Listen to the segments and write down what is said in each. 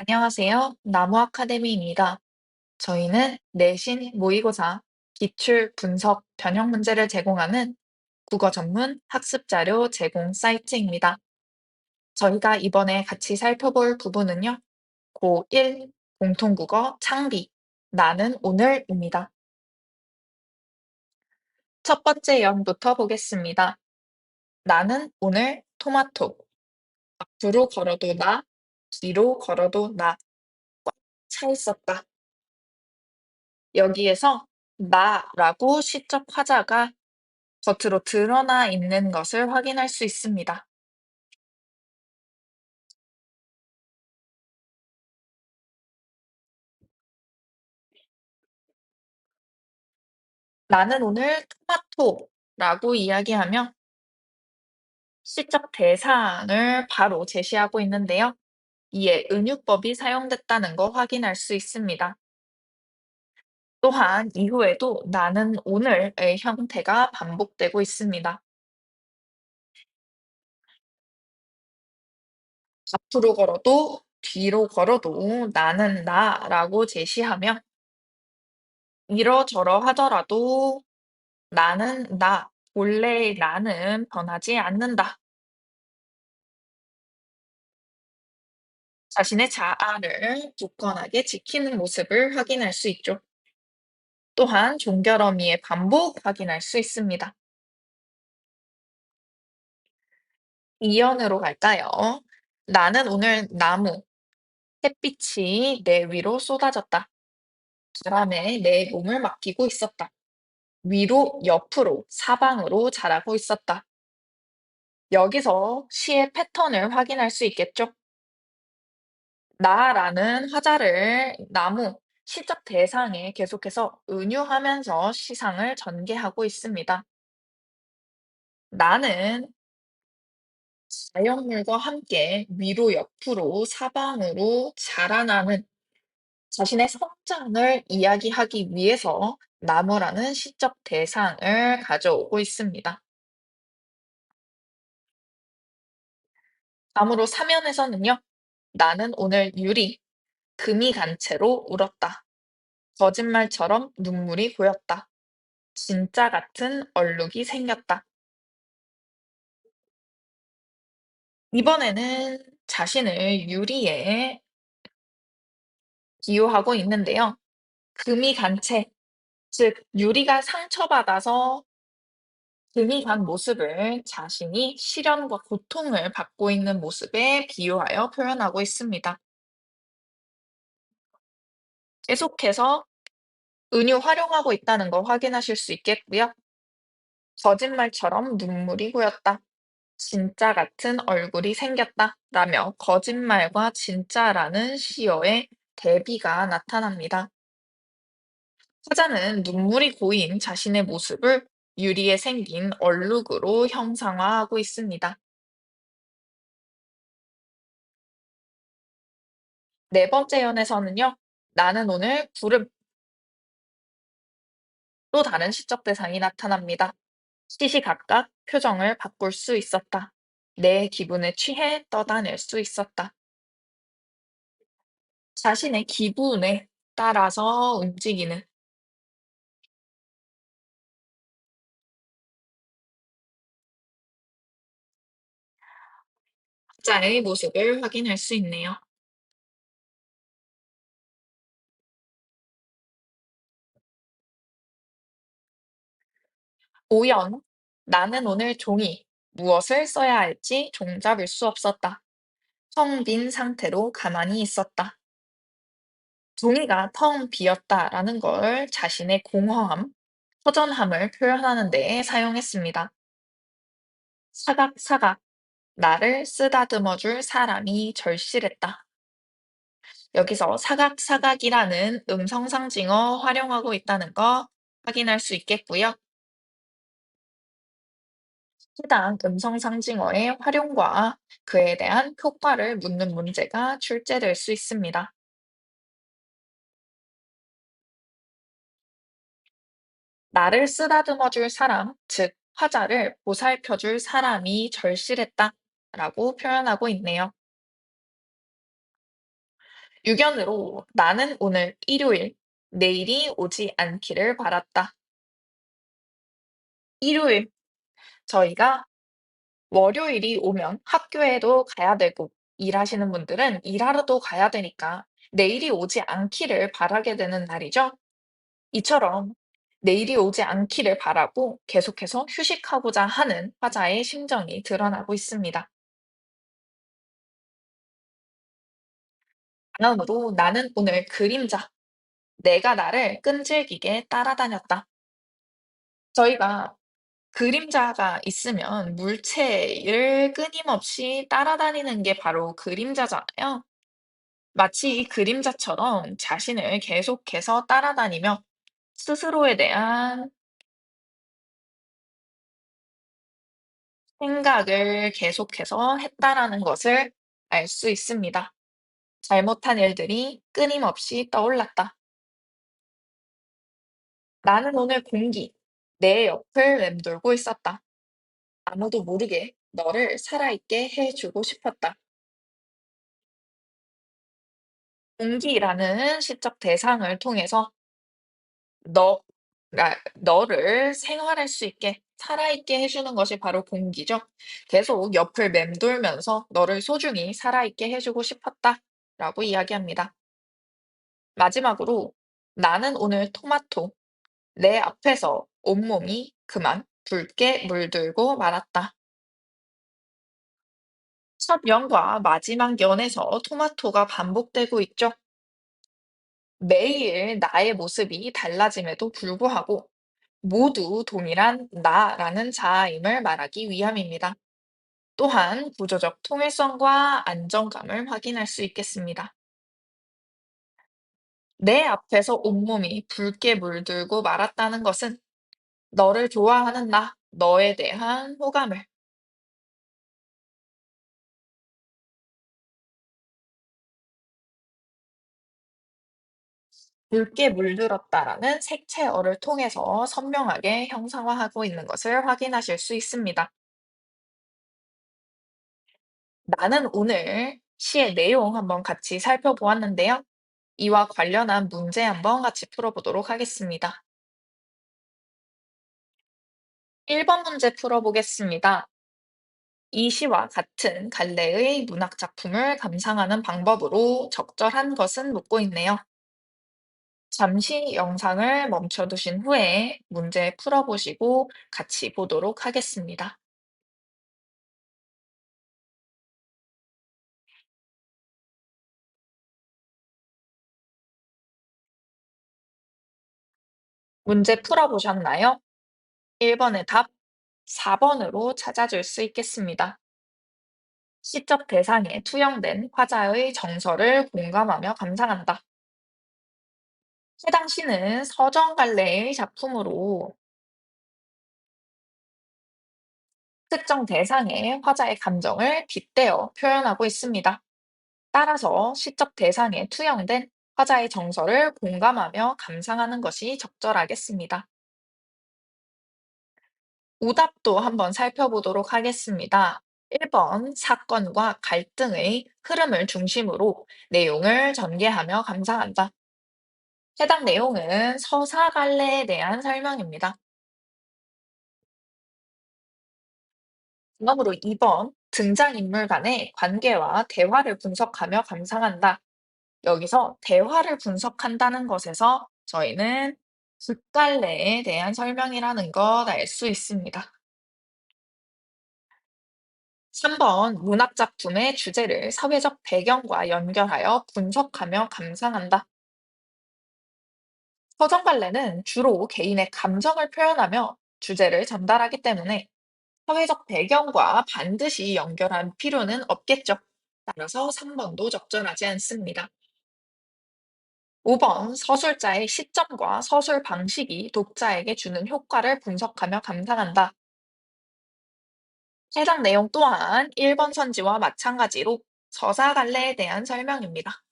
안녕하세요. 나무 아카데미입니다. 저희는 내신 모의고사, 기출, 분석, 변형 문제를 제공하는 국어 전문 학습 자료 제공 사이트입니다. 저희가 이번에 같이 살펴볼 부분은요. 고1 공통국어 창비, 나는 오늘입니다. 첫 번째 연부터 보겠습니다. 나는 오늘 토마토. 앞으로 걸어도 나, 뒤로 걸어도 나. 꽉 차 있었다. 여기에서 나라고 시적 화자가 겉으로 드러나 있는 것을 확인할 수 있습니다. 나는 오늘 토마토라고 이야기하며 시적 대상을 바로 제시하고 있는데요. 이에 은유법이 사용됐다는 거 확인할 수 있습니다. 또한 이후에도 나는 오늘의 형태가 반복되고 있습니다. 앞으로 걸어도 뒤로 걸어도 나는 나라고 제시하며 이러저러 하더라도 나는 나, 본래의 나는 변하지 않는다. 자신의 자아를 굳건하게 지키는 모습을 확인할 수 있죠. 또한 종결어미의 반복 확인할 수 있습니다. 이연으로 갈까요? 나는 오늘 나무, 햇빛이 내 위로 쏟아졌다. 바람에 내 몸을 맡기고 있었다. 위로, 옆으로, 사방으로 자라고 있었다. 여기서 시의 패턴을 확인할 수 있겠죠? 나라는 화자를 나무, 시적 대상에 계속해서 은유하면서 시상을 전개하고 있습니다. 나는 자연물과 함께 위로, 옆으로, 사방으로 자라나는 자신의 성장을 이야기하기 위해서 나무라는 시적 대상을 가져오고 있습니다. 다음으로 사면에서는요. 나는 오늘 유리, 금이 간 채로 울었다. 거짓말처럼 눈물이 고였다. 진짜 같은 얼룩이 생겼다. 이번에는 자신을 유리에 비유하고 있는데요. 금이 간 채, 즉 유리가 상처받아서 금이 간 모습을 자신이 시련과 고통을 받고 있는 모습에 비유하여 표현하고 있습니다. 계속해서 은유 활용하고 있다는 걸 확인하실 수 있겠고요. 거짓말처럼 눈물이 고였다. 진짜 같은 얼굴이 생겼다. 라며 거짓말과 진짜라는 시어의 대비가 나타납니다. 화자는 눈물이 고인 자신의 모습을 유리에 생긴 얼룩으로 형상화하고 있습니다. 네 번째 연에서는요. 나는 오늘 구름 또 다른 시적 대상이 나타납니다. 시시각각 표정을 바꿀 수 있었다. 내 기분에 취해 떠다닐 수 있었다. 자신의 기분에 따라서 움직이는 자의 모습을 확인할 수 있네요. 오연, 나는 오늘 종이, 무엇을 써야 할지 종잡을 수 없었다. 텅 빈 상태로 가만히 있었다. 종이가 텅 비었다라는 걸 자신의 공허함, 허전함을 표현하는 데 사용했습니다. 사각사각, 나를 쓰다듬어 줄 사람이 절실했다. 여기서 사각사각이라는 음성 상징어 활용하고 있다는 거 확인할 수 있겠고요. 해당 음성 상징어의 활용과 그에 대한 효과를 묻는 문제가 출제될 수 있습니다. 나를 쓰다듬어 줄 사람, 즉 화자를 보살펴 줄 사람이 절실했다 라고 표현하고 있네요. 유견으로 나는 오늘 일요일, 내일이 오지 않기를 바랐다. 일요일, 저희가 월요일이 오면 학교에도 가야 되고, 일하시는 분들은 일하러도 가야 되니까 내일이 오지 않기를 바라게 되는 날이죠. 이처럼 내일이 오지 않기를 바라고 계속해서 휴식하고자 하는 화자의 심정이 드러나고 있습니다. 다음으로 나는 오늘 그림자, 내가 나를 끈질기게 따라다녔다. 저희가 그림자가 있으면 물체를 끊임없이 따라다니는 게 바로 그림자잖아요. 마치 이 그림자처럼 자신을 계속해서 따라다니며 스스로에 대한 생각을 계속해서 했다라는 것을 알 수 있습니다. 잘못한 일들이 끊임없이 떠올랐다. 나는 오늘 공기, 내 옆을 맴돌고 있었다. 아무도 모르게 너를 살아있게 해주고 싶었다. 공기라는 시적 대상을 통해서 너, 나, 너를 생활할 수 있게, 살아있게 해주는 것이 바로 공기죠. 계속 옆을 맴돌면서 너를 소중히 살아있게 해주고 싶었다. 라고 이야기합니다. 마지막으로 나는 오늘 토마토, 내 앞에서 온몸이 그만 붉게 물들고 말았다. 첫 연과 마지막 연에서 토마토가 반복되고 있죠. 매일 나의 모습이 달라짐에도 불구하고 모두 동일한 나라는 자아임을 말하기 위함입니다. 또한 구조적 통일성과 안정감을 확인할 수 있겠습니다. 내 앞에서 온몸이 붉게 물들고 말았다는 것은 너를 좋아하는 나, 너에 대한 호감을 붉게 물들었다라는 색채어를 통해서 선명하게 형상화하고 있는 것을 확인하실 수 있습니다. 나는 오늘 시의 내용 한번 같이 살펴보았는데요. 이와 관련한 문제 한번 같이 풀어보도록 하겠습니다. 1번 문제 풀어보겠습니다. 이 시와 같은 갈래의 문학 작품을 감상하는 방법으로 적절한 것은 묻고 있네요. 잠시 영상을 멈춰두신 후에 문제 풀어보시고 같이 보도록 하겠습니다. 문제 풀어보셨나요? 1번의 답 4번으로 찾아줄 수 있겠습니다. 시적 대상에 투영된 화자의 정서를 공감하며 감상한다. 해당 시는 서정갈래의 작품으로 특정 대상의 화자의 감정을 빗대어 표현하고 있습니다. 따라서 시적 대상에 투영된 화자의 정서를 공감하며 감상하는 것이 적절하겠습니다. 오답도 한번 살펴보도록 하겠습니다. 1번 사건과 갈등의 흐름을 중심으로 내용을 전개하며 감상한다. 해당 내용은 서사갈래에 대한 설명입니다. 다음으로 2번 등장인물 간의 관계와 대화를 분석하며 감상한다. 여기서 대화를 분석한다는 것에서 저희는 극갈래에 대한 설명이라는 것 알 수 있습니다. 3번 문학작품의 주제를 사회적 배경과 연결하여 분석하며 감상한다. 서정발레는 주로 개인의 감정을 표현하며 주제를 전달하기 때문에 사회적 배경과 반드시 연결할 필요는 없겠죠. 따라서 3번도 적절하지 않습니다. 5번 서술자의 시점과 서술 방식이 독자에게 주는 효과를 분석하며 감상한다. 해당 내용 또한 1번 선지와 마찬가지로 저사갈래에 대한 설명입니다.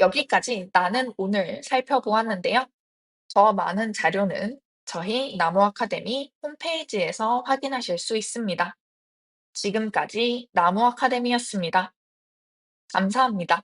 여기까지 나는 오늘 살펴보았는데요. 더 많은 자료는 저희 나무 아카데미 홈페이지에서 확인하실 수 있습니다. 지금까지 나무 아카데미였습니다. 감사합니다.